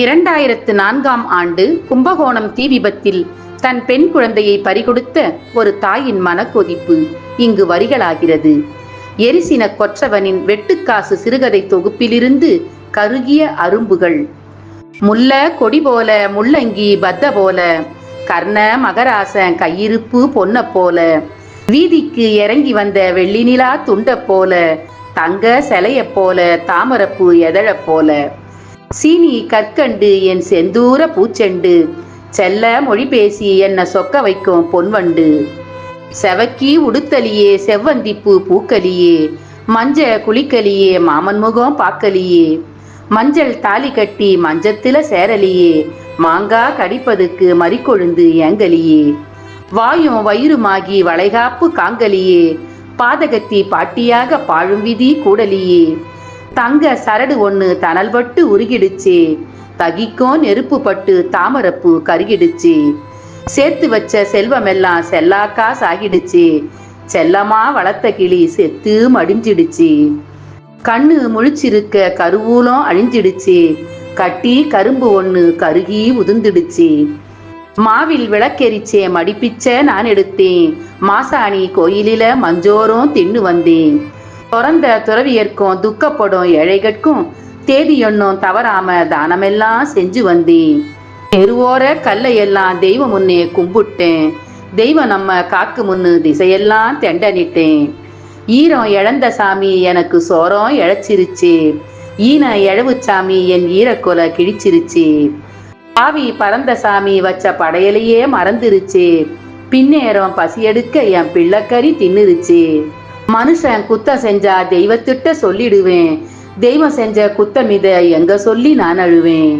இரண்டாயிரத்து நான்காம் ஆண்டு கும்பகோணம் தீ விபத்தில் தன் பெண் குழந்தையை பறிகொடுத்த ஒரு தாயின் மனக்கொதிப்பு இங்கு வரிகளாகிறது. எரிசின கொற்றவனின் வெட்டுக்காசு சிறுகதை தொகுப்பிலிருந்து கருகிய அரும்புகள். முல்ல கொடி போல முள்ளங்கி பத்த போல கர்ண மகராசன் கையிருப்பு பொன்ன போல வீதிக்கு இறங்கி வந்த வெள்ளி நிலா துண்ட போல தங்க சிலைய போல தாமரப்பு எதழ போல. சீனி கற்கண்டு என் செந்தூர பூச்செண்டு. செல்ல மொழி பேசி என்ன சொக்க வைக்கும் பொன்வண்டு. செவக்கி உடுத்தலியே செவ்வந்திப்பு பூக்கலியே மஞ்ச குளிக்கலியே மாமன் முகம் பாக்கலியே. மஞ்சள் தாலி கட்டி மஞ்சத்தில சேரலியே. மாங்கா கடிப்பதுக்கு மறிக்கொழுந்து ஏங்கலியே. வாயும் வயிறுமாகி வளைகாப்பு காங்கலியே. பாதகத்தி பாட்டியாக பாழும் விதி கூடலியே. தங்க சரடு ஒன்று தணல் பட்டு உருகிடுச்சு. தகிக்கும் நெருப்பு பட்டு தாமரப்பூ கருகிடுச்சு. சேர்த்து வச்ச செல்வமெல்லாம் செல்லாக்கா சாகிடுச்சு. செல்லமா வளர்த்த கிளி செத்து மடிஞ்சிடுச்சு. கண்ணு முழிச்சிருக்க கருவூலம் அழிஞ்சிடுச்சு. கட்டி கரும்பு ஒண்ணு கருகி உதிர்ந்துடுச்சு. மாவில் விளக்கெரிச்சே மடிப்பிச்ச நான் எடுத்தேன். மாசாணி கோயிலில மஞ்சோரம் தின்னு வந்தேன். பிறந்த துறவியர்க்கும் துக்கப்படும் ஏழைகட்கும் தேதியொன்னும் தவறாம தானமெல்லாம் செஞ்சு வந்தேன். தெருவோர கல்லையெல்லாம் தெய்வம் முன்னே கும்பிட்டேன். தெய்வம் நம்ம காக்கு முன்னு திசையெல்லாம் தெண்டனிட்டேன். ஈரம் இழந்த சாமி எனக்கு சோரம் இழைச்சிருச்சு. ஈன இழவு சாமி என் ஈரக்கொலை கிழிச்சிருச்சு. ஆவி பறந்த சாமி வச்ச படையலையே மறந்துருச்சு. பின்னேரம் பசியெடுக்க என் பிள்ளைக்கறி தின்னுருச்சு. மனுஷன் குத்தம் செஞ்சா தெய்வத்திட்ட சொல்லிடுவேன். தெய்வம் செஞ்ச குத்தம் இதை எங்க சொல்லி நான் அழுவேன்.